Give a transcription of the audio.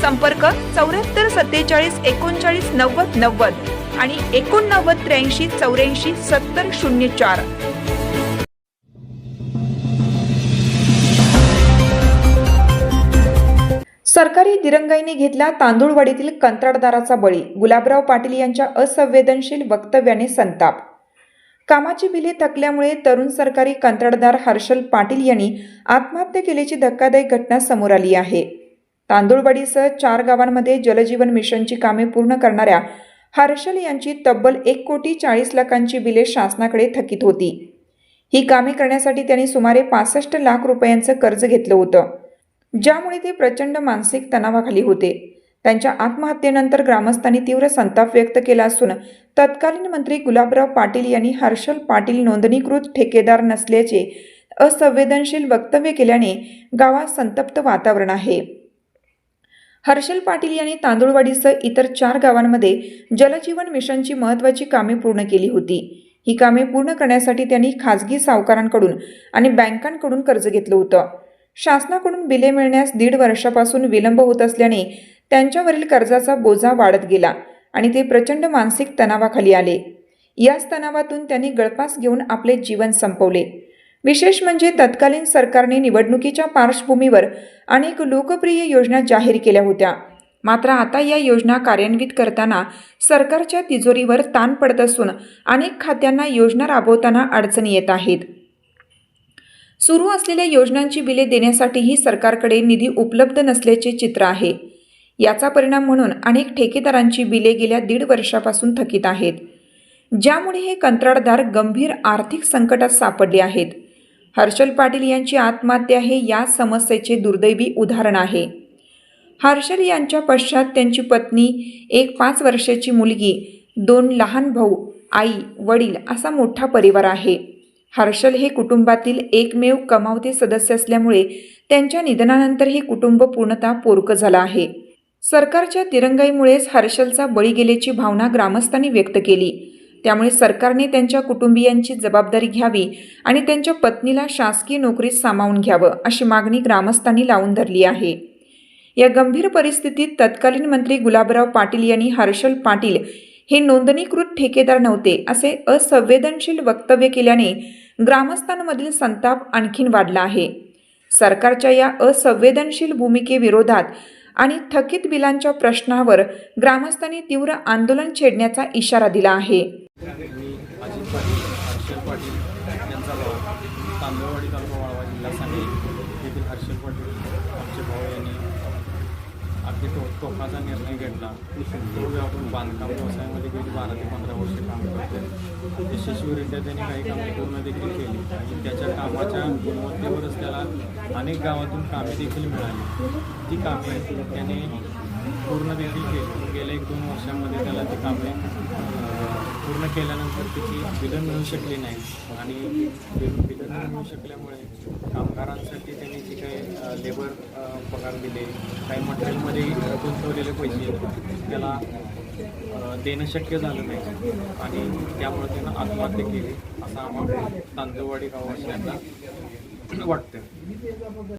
संपर्क चौऱ्याहत्तर सत्तेचाळीस एकोणचाळीस नव्वद नव्वद आणि एकोणनव्वद त्र्याऐंशी चौऱ्याऐंशी सत्तर शून्य चार. सरकारी दिरंगाईने घेतला तांदूळवाडीतील कंत्राटदाराचा बळी. गुलाबराव पाटील यांच्या असंवेदनशील वक्तव्याने संताप. कामाची बिले थकल्यामुळे तरुण सरकारी कंत्राटदार हर्षल पाटील यांनी आत्महत्या केल्याची धक्कादायक घटना समोर आली आहे. तांदूळवाडीसह चार गावांमध्ये जलजीवन मिशनची कामे पूर्ण करणाऱ्या हर्षल यांची तब्बल एक कोटी चाळीस लाखांची बिले शासनाकडे थकीत होती. ही कामे करण्यासाठी त्यांनी सुमारे पासष्ट लाख रुपयांचं कर्ज घेतलं होतं. ज्यामुळे ते प्रचंड मानसिक तणावाखाली होते. त्यांच्या आत्महत्येनंतर ग्रामस्थांनी तीव्र संताप व्यक्त केला असून तत्कालीन मंत्री गुलाबराव पाटील यांनी हर्षल पाटील नोंदणीकृत ठेकेदार नसल्याचे असंवेदनशील वक्तव्य केल्याने गावात संतप्त वातावरण आहे. हर्षल पाटील यांनी तांदुळवाडीसह इतर चार गावांमध्ये जलजीवन मिशनची महत्त्वाची कामे पूर्ण केली होती. ही कामे पूर्ण करण्यासाठी त्यांनी खाजगी सावकारांकडून आणि बँकांकडून कर्ज घेतलं होतं. शासनाकडून बिले मिळण्यास दीड वर्षापासून विलंब होत असल्याने त्यांच्यावरील कर्जाचा बोजा वाढत गेला आणि ते प्रचंड मानसिक तणावाखाली आले. याच तणावातून त्यांनी गळपास घेऊन आपले जीवन संपवले. विशेष म्हणजे तत्कालीन सरकारने निवडणुकीच्या पार्श्वभूमीवर अनेक लोकप्रिय योजना जाहीर केल्या होत्या. मात्र आता या योजना कार्यान्वित करताना सरकारच्या तिजोरीवर ताण पडत असून अनेक खात्यांना योजना राबवताना अडचणी येत आहेत. सुरू असलेल्या योजनांची बिले देण्यासाठीही सरकारकडे निधी उपलब्ध नसल्याचे चित्र आहे. याचा परिणाम म्हणून अनेक ठेकेदारांची बिले गेल्या दीड वर्षापासून थकीत आहेत. ज्यामुळे हे कंत्राटदार गंभीर आर्थिक संकटात सापडले आहेत. हर्षल पाटील यांची आत्महत्या हे या समस्येचे दुर्दैवी उदाहरण आहे. हर्षल यांच्या पश्चात त्यांची पत्नी एक पाच वर्षाची मुलगी दोन लहान भाऊ आई वडील असा मोठा परिवार आहे. हर्षल हे कुटुंबातील एकमेव कमावते सदस्य असल्यामुळे त्यांच्या निधनानंतर हे कुटुंब पूर्णतः पोरकं झालं आहे. सरकारच्या तिरंगाईमुळेच हर्षलचा बळी गेल्याची भावना ग्रामस्थांनी व्यक्त केली. त्यामुळे सरकारने त्यांच्या कुटुंबियांची जबाबदारी घ्यावी आणि त्यांच्या पत्नीला शासकीय नोकरीत सामावून घ्यावं अशी मागणी ग्रामस्थांनी लावून धरली आहे. या गंभीर परिस्थितीत तत्कालीन मंत्री गुलाबराव पाटील यांनी हर्षल पाटील हे नोंदणीकृत ठेकेदार नव्हते असे असंवेदनशील वक्तव्य केल्याने ग्रामस्थांमधील संताप आणखीन वाढला आहे. सरकारच्या या असंवेदनशील भूमिकेविरोधात आणि थकीत बिलांच्या प्रश्नावर ग्रामस्थांनी तीव्र आंदोलन छेडण्याचा इशारा दिला आहे. मी अजित पाटील हर्षल पाटील यांचा भाऊ तांदूळवाडी तालुका वाळवा जिल्हा सांगली येथील हर्षल पाटील आमचे भाऊ यांनी अगदी टो टोकाचा निर्णय घेतला. पूर्वी आपण बांधकाम व्यवसायामध्ये गेली बारा ते पंधरा वर्ष काम करतो. यशस्वीरित्या त्यांनी काही कामे पूर्ण देखील केली आणि त्याच्या कामाच्या गुणवत्तेवरच त्याला अनेक गावातून कामे देखील मिळाली. ती कामे त्याने पूर्ण देखील केली. गेल्या एक दोन वर्षांमध्ये त्याला ती कामे पूर्ण केल्यानंतर त्याची बिलं मिळू शकली नाही. आणि बिल- बिलं मिळू शकल्यामुळे कामगारांसाठी त्यांनी जे काही लेबर पगार दिले काही मटेरियलमध्ये गुंतवलेले पैसे त्याला देणं शक्य झालं नाही. आणि त्यामुळे त्यानं आत्महत्या केली असं आम्हाला तांदूळवाडी गाव आता वाटतं.